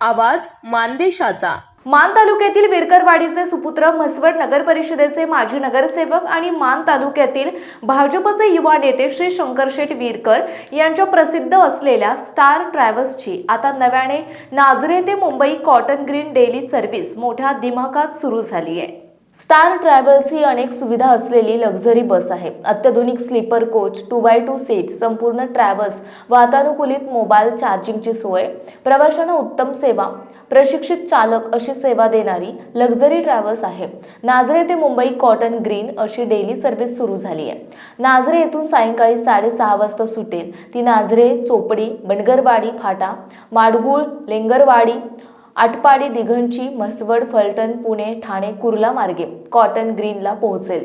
आवाज मानदेशाचा. मान तालुक्यातील विरकरवाडीचे सुपुत्र म्हसवड नगर परिषदेचे माजी नगरसेवक आणि मान तालुक्यातील भाजपचे युवा नेते श्री शंकरशेठ विरकर यांच्या प्रसिद्ध असलेल्या स्टार ट्रॅव्हल्सची आता नव्याने नाझरे ते Mumbai Cotton Green daily service मोठ्या दिमाखात सुरू झाली आहे. स्टार ट्रॅव्हल्स ही अनेक सुविधा असलेली लक्झरी बस आहे. अत्याधुनिक sleeper coach two by two seat संपूर्ण ट्रॅव्हल्स वातानुकूलित मोबाईल चार्जिंगची सोय प्रवाशांना उत्तम सेवा प्रशिक्षित चालक अशी सेवा देणारी लक्झरी ट्रॅव्हल्स आहे. नाझरे ते मुंबई कॉटन ग्रीन अशी डेली सर्व्हिस सुरू झाली आहे. नाझरे येथून सायंकाळी साडेसहा वाजता सुटेल. ती नाझरे चोपडी बनगरवाडी फाटा माडगुळ लेंगरवाडी आटपाडी दिघंची म्हसवड फलटण पुणे ठाणे कुर्ला मार्गे कॉटन ग्रीनला पोहोचेल.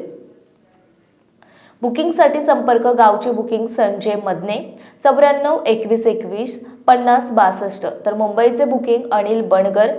बुकिंगसाठी संपर्क गावचे बुकिंग संजय मदने चौऱ्याण्णव एकवीस एकवीस पन्नास बासष्ट. तर मुंबईचे बुकिंग अनिल बनगर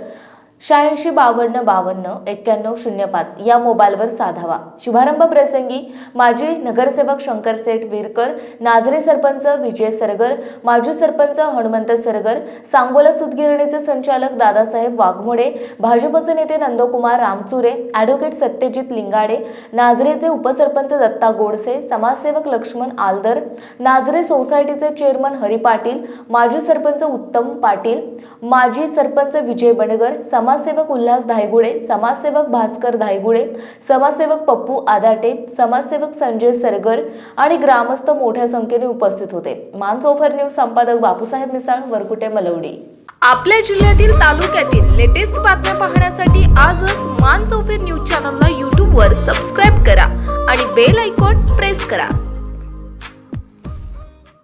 शहाऐंशी बावन्न बावन्न एक्क्याण्णव शून्य पाच या मोबाईलवर साधावा. शुभारंभ प्रसंगी माजी नगरसेवक शंकरसेठ विरकर नाझरे सरपंच विजय सरगर माजी सरपंच हनुमंत सरगर सांगोला सुतगिरणीचे संचालक दादासाहेब वाघमोडे भाजपचे नेते नंदकुमार रामचुरे ॲडव्होकेट सत्यजित लिंगाडे नाझरेचे उपसरपंच दत्ता गोडसे समाजसेवक लक्ष्मण आलदर नाझरे सोसायटीचे चेअरमन हरी पाटील माजी सरपंच उत्तम पाटील माजी सरपंच विजय बनगर समाजसेवक उल्हास धायगुळे समाजसेवक भास्कर धायगुळे समाजसेवक पप्पू आदाटे समाजसेवक संजय सरगर आणि ग्रामस्थ मोठ्या संख्येने उपस्थित होते. मानसोफर न्यूज संपादक बापूसाहेब मिसाळ वरकुटे मलवडी. आपल्या जिल्ह्यातील तालुक्यातील लेटेस्ट बातम्या पाहण्यासाठी आजच मान न्यूज चॅनलला यूट्यूबवर सबस्क्राईब करा आणि बेल आयकॉन प्रेस करा.